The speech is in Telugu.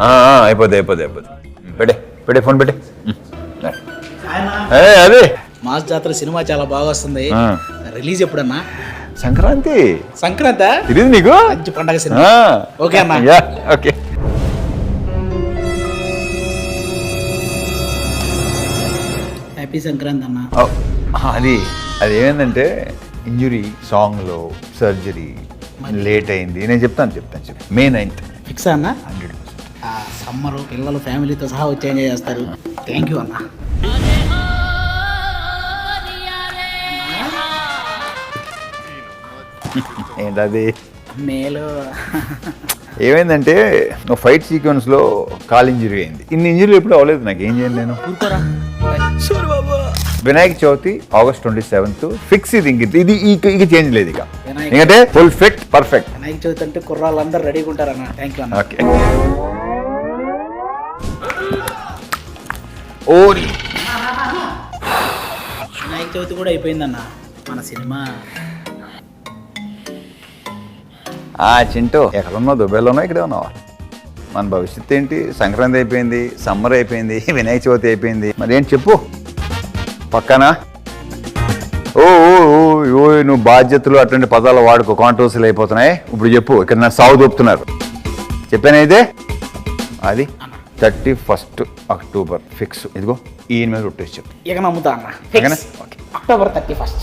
ఆ, ఆ, అయిపోద్ది అయిపోద్ది అయిపోద్ది. పెట్టే పెట్టే ఫోన్ పెట్టే. అదే. మాస్ జాతర సినిమా చాలా బాగా వస్తుంది. రిలీజ్ ఎప్పుడన్నా? సంక్రాంతి. సంక్రాంతి? ఇది నీకు? మంచి పండగ సినిమా. ఓకే అన్న. Yeah, okay. హ్యాపీ సంక్రాంతి అన్న. అది అది ఏమైందంటే ఇంజురీ సాంగ్లో సర్జరీ లేట్ అయింది. నేను చెప్తాను చెప్తాను. May ninth. ఫిక్స్ అన్న? హండ్రెడ్ సమ్మర్ పిల్లలు ఫ్యామిలీతో సహా వచ్చి ఎంజాయ్ చేస్తారు. థ్యాంక్ యూ అన్న. ఏంటది? మేలు. ఏమైందంటే నువ్వు ఫైట్ సీక్వెన్స్లో కాల్ ఇంజరీ అయింది. ఇన్ని ఇంజరీలు ఎప్పుడు అవ్వలేదు నాకు. ఏం చేయండి నేను? Vinayaka Chavithi August twenty seventh fix ఇది ఇంక. ఇది ఇక చేంజ్ లేదు ఇక. ఎందుకంటే full fit perfect Vinayaka Chavithi అంటే కుర్రాళ్ళందరూ రెడీగా ఉంటారన్న. థ్యాంక్ యూ అన్న. ఓకే ఓరి. వినాయక చవితి కూడా అయిపోయిందన్న మన సినిమా. ఆ చింటూ ఎక్కడున్నావు? దుబాయ్లోనో ఇక్కడే ఉన్నావా? మన భవిష్యత్తు ఏంటి? సంక్రాంతి అయిపోయింది సమ్మర్ అయిపోయింది వినాయక చవితి అయిపోయింది. మరి ఏంటి చెప్పు? పక్కనా? ఓ ఓ నువ్వు బాధ్యతలు అటువంటి పదాలు వాడుకో కాంట్రవర్సీలు అయిపోతున్నాయి. ఇప్పుడు చెప్పు ఇక్కడ నా సాగు దొప్పుతున్నారు చెప్పాను అయితే అది? Thirty first October. ఫిక్స్ ఇదిగో ఈయన మీద రొట్టేసి చెప్తాను ఇక నమ్ముతా అన్న ఓకే. October thirty first.